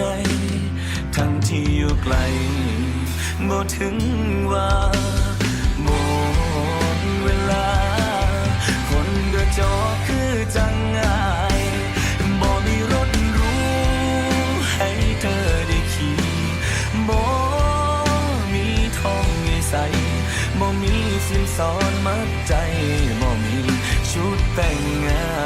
ใด ทั้งที่อยู่ไกลบ่ถึงว่าหมดเวลา คนกระจอกคือจังงายบ่มีรถรู้ให้เธอได้ขี่บ่มีทองใส่บ่มีสินสอนมัดใจบ่มีชุดแต่งงาน